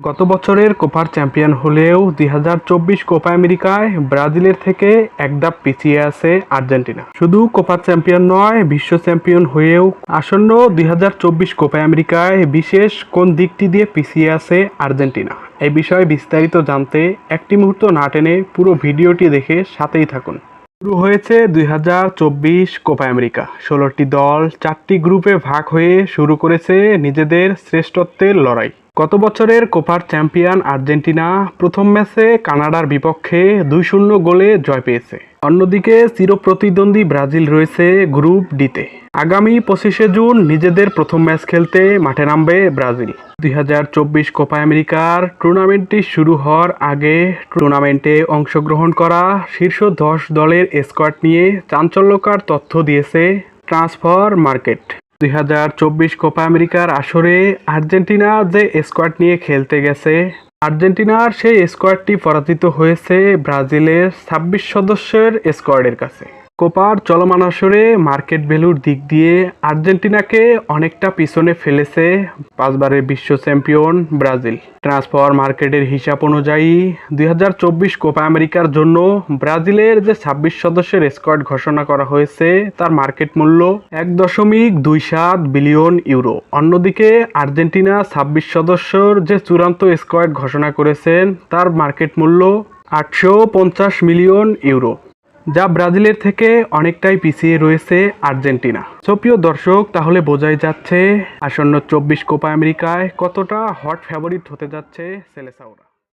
গত বছরের কোপার চ্যাম্পিয়ন হলেও দুই হাজার চব্বিশ কোপা আমেরিকায় ব্রাজিলের থেকে এক ধাপ পিছিয়ে আছে আর্জেন্টিনা। শুধু কোপার চ্যাম্পিয়ন নয়, বিশ্ব চ্যাম্পিয়ন হয়েও আসন্ন দুই হাজার চব্বিশ কোপা আমেরিকায় বিশেষ কোন দিকটি দিয়ে পিছিয়ে আছে আর্জেন্টিনা? এই বিষয়ে বিস্তারিত জানতে একটি মুহূর্ত না টেনে পুরো ভিডিওটি দেখে সাথেই থাকুন। শুরু হয়েছে দুই হাজার চব্বিশ কোপা আমেরিকা। ষোলোটি দল, চারটি গ্রুপে ভাগ হয়ে শুরু করেছে নিজেদের শ্রেষ্ঠত্বের লড়াই। গত বছরের কোপার চ্যাম্পিয়ন আর্জেন্টিনা? প্রথম ম্যাচে কানাডার বিপক্ষে দুই শূন্য গোলে জয় পেয়েছে। অন্যদিকে চিরপ্রতিদ্বন্দ্বী ব্রাজিল রয়েছে গ্রুপ ডিতে। আগামী পঁচিশে জুন নিজেদের প্রথম ম্যাচ খেলতে মাঠে নামবে ব্রাজিল। দুই হাজার চব্বিশ কোপা আমেরিকার টুর্নামেন্টটি শুরু হওয়ার আগে টুর্নামেন্টে অংশগ্রহণ করা শীর্ষ দশ দলের স্কোয়াড নিয়ে চাঞ্চল্যকার তথ্য দিয়েছে ট্রান্সফার মার্কেট। দুই হাজার চব্বিশ কোপা আমেরিকার আসরে আর্জেন্টিনা যে স্কোয়াড নিয়ে খেলতে গেছে। আর্জেন্টিনার সেই স্কোয়াডটি পরাজিত হয়েছে ব্রাজিলের ছাব্বিশ সদস্যের স্কোয়াডের কাছে। কোপার চলমান আসরে মার্কেট ভ্যালুর দিক দিয়ে আর্জেন্টিনাকে অনেকটা পিছনে ফেলেছে পাঁচবারের বিশ্ব চ্যাম্পিয়ন ব্রাজিল। ট্রান্সফার মার্কেটের হিসাব অনুযায়ী দুই হাজার চব্বিশ কোপা আমেরিকার জন্য ব্রাজিলের যে ছাব্বিশ সদস্যের স্কোয়াড ঘোষণা করা হয়েছে, তার মার্কেট মূল্য এক দশমিক দুই সাত বিলিয়ন ইউরো। অন্যদিকে আর্জেন্টিনা ছাব্বিশ সদস্যর যে চূড়ান্ত স্কোয়াড ঘোষণা করেছেন, তার মার্কেট মূল্য আটশো পঞ্চাশ মিলিয়ন ইউরো। যা ব্রাজিলের থেকে অনেকটাই পিছিয়ে রয়েছে আর্জেন্টিনা। সোপ্রিয় দর্শক, তাহলে বোঝাই যাচ্ছে আসন্ন চব্বিশ কোপা আমেরিকায় কতটা হট ফেভারিট হতে যাচ্ছে সেলেসাওরা।